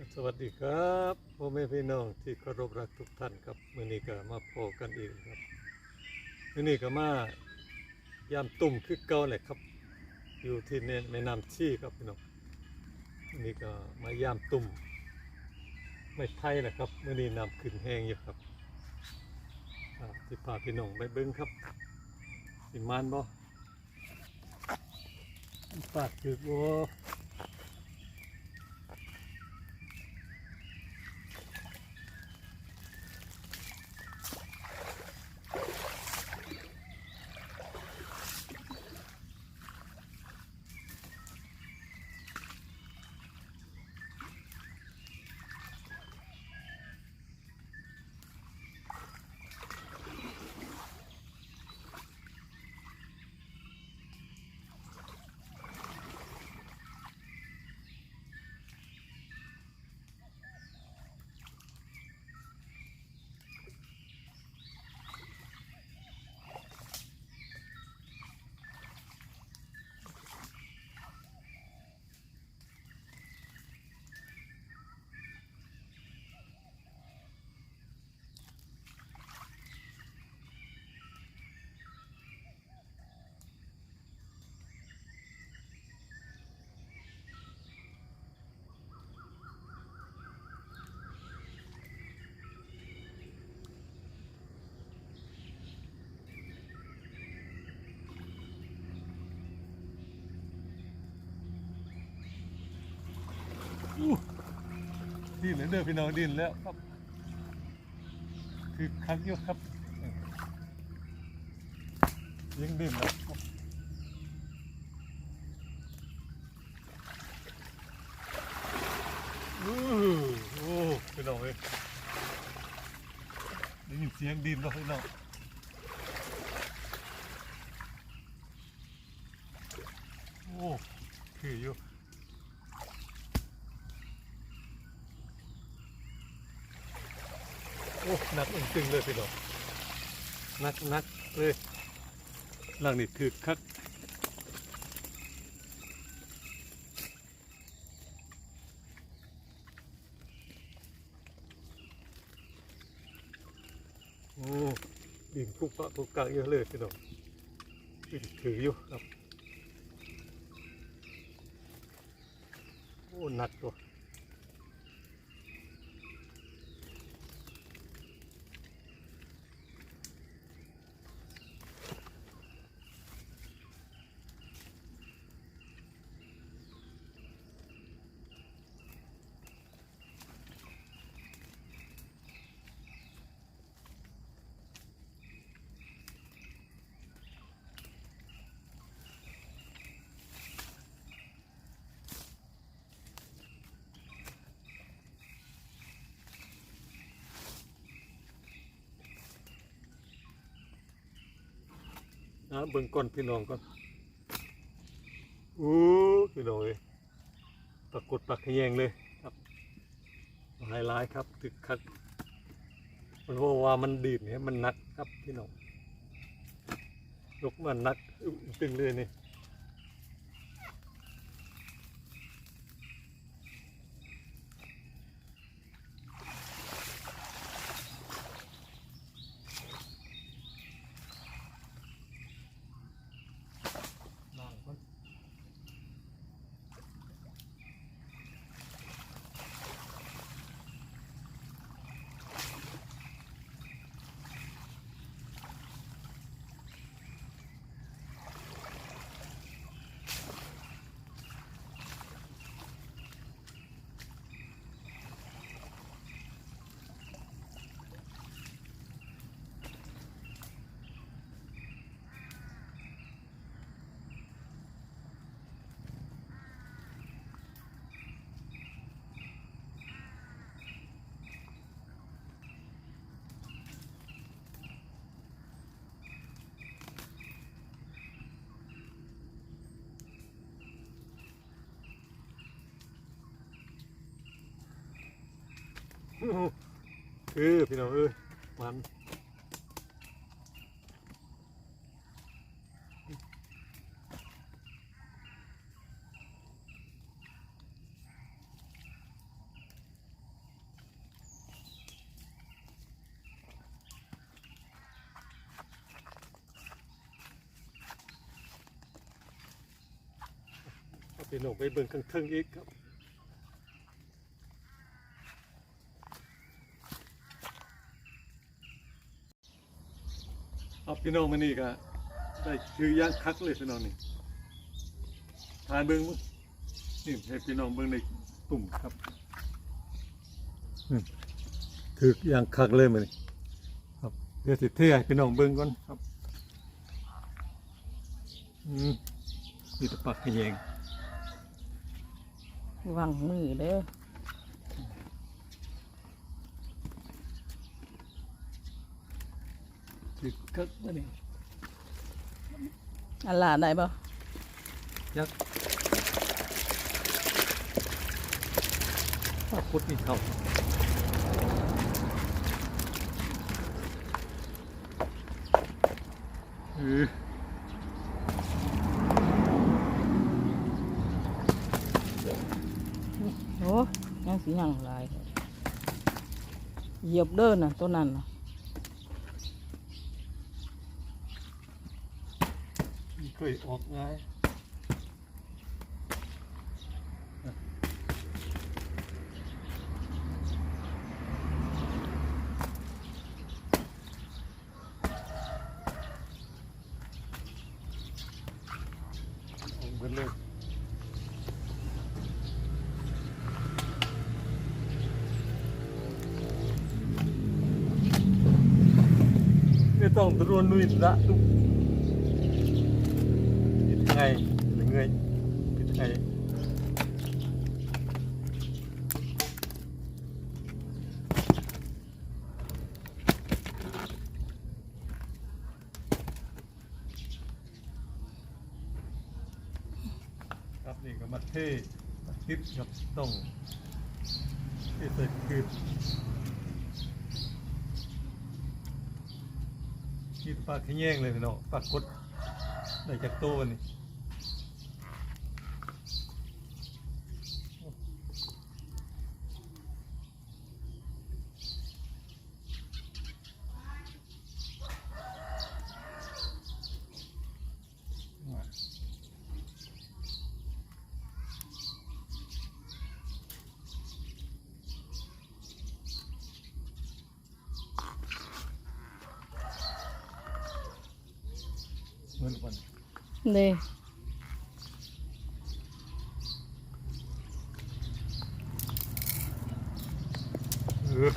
สวัสดีครับพ่อแม่พี่น้องที่เคารพรักทุกท่านครับมื่อนี้ก็มาพอกันอีกครับมื่อนี้ก็มายามตุ่มคือเก่าแหละครับ อยู่ที่ในแม่น้ำชี่ครับพี่น้องมื่อนี้ก็มายามตุ่มไม่ไผ่นะครับมื่อนี้น้ำขึ้นแห้งอยู่ครับที่พาพี่น้องไปเบิ้งครับสิมานบ่ปาดคือบ่ อู้ ดินแล้วเด้อพี่น้องดินแล้วครับ คือคักอยู่ครับยังดินนะครับอู้โอ้พี่น้องเอ้ยได้ยินเสียงดินแล้วพี่น้องโอ้คืออยู่ โอ้นักจริงๆเลยพี่น้องนักนักเลยหลังนี่คือคักโอ้ดินคุกปะคุกกักเยอะเลยพี่น้องดินถืออยู่ครับโอ้หนักตัว นะเบิ่งก้นพี่น้องก่อนอู้พี่น้องเลยปรากฏปักแยงเลยครับหลายหลายครับตึกคักมันว่าว่ามันดีดเนี่ยมันหนักครับพี่น้องยกมันหนักตึงเลยนี่ เออพี่น้องเออมันไปหนุ่มไปเบิ่งเครื่องอีกครับ เอาพี่น้องมานี่ก็ได้คือย่างคักเลยพี่น้องนี่ทานเบิ้งมั้งนี่ให้พี่น้องเบิ้งในตุ่มครับอืมถือย่างคักเลยมันนี่ครับเดี๋ยวสิเทให้พี่น้องเบิ้งก่อนครับอืมนี่ตะปักขยงวางมือเด้อ ถือคักมานี่อันลาได้บ่ยักษ์ข้าวพุทธนี่ครับ เออ โอ้ยังสิยังหลายเหยียบเด้อน่ะ ตัวยออกง่ายกไปเลยไม่ต้องตรวนนุยละทุก ผิดไงหรือไงผิดไงครับนี่ก็มาเทมาคิดครับต้องที่ใส่คือคิดปลาขะแยงเลยพี่น้องปลากดได้จากตัวนี่ เหมือนวันเด้เออ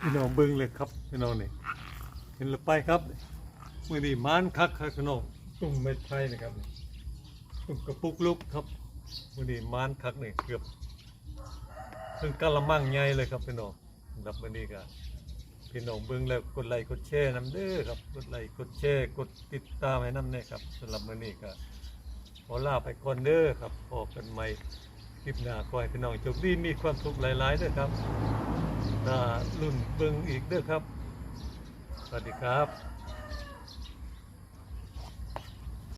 พี่น้องเบิ้งเลยครับพี่น้องนี่เห็นหรือไปครับมื่อนี้มานคักครับพี่น้องตุ่มเม็ดไทยนะครับตุ่มกระปุกลุกครับมื่อนี้มานคักนี่เกือบ ซึ่งกะละมังใหญ่เลยครับพี่น้องสำหรับมื่อนี้ก็พี่น้องเบิ้งแล้วกดไลค์กดแชร์น้ำเด้อครับกดไลค์กดแชร์กดติดตามให้น้ำเนี่ยครับสำหรับมื่อนี้ก็ขอลาไปก่อนเด้อครับพบกันใหม่คลิปหน้าขอให้พี่น้องโชคดีมีความสุขหลายๆเด้อครับถ้ารุ่นเบิ่งอีกเด้อครับ สวัสดีครับ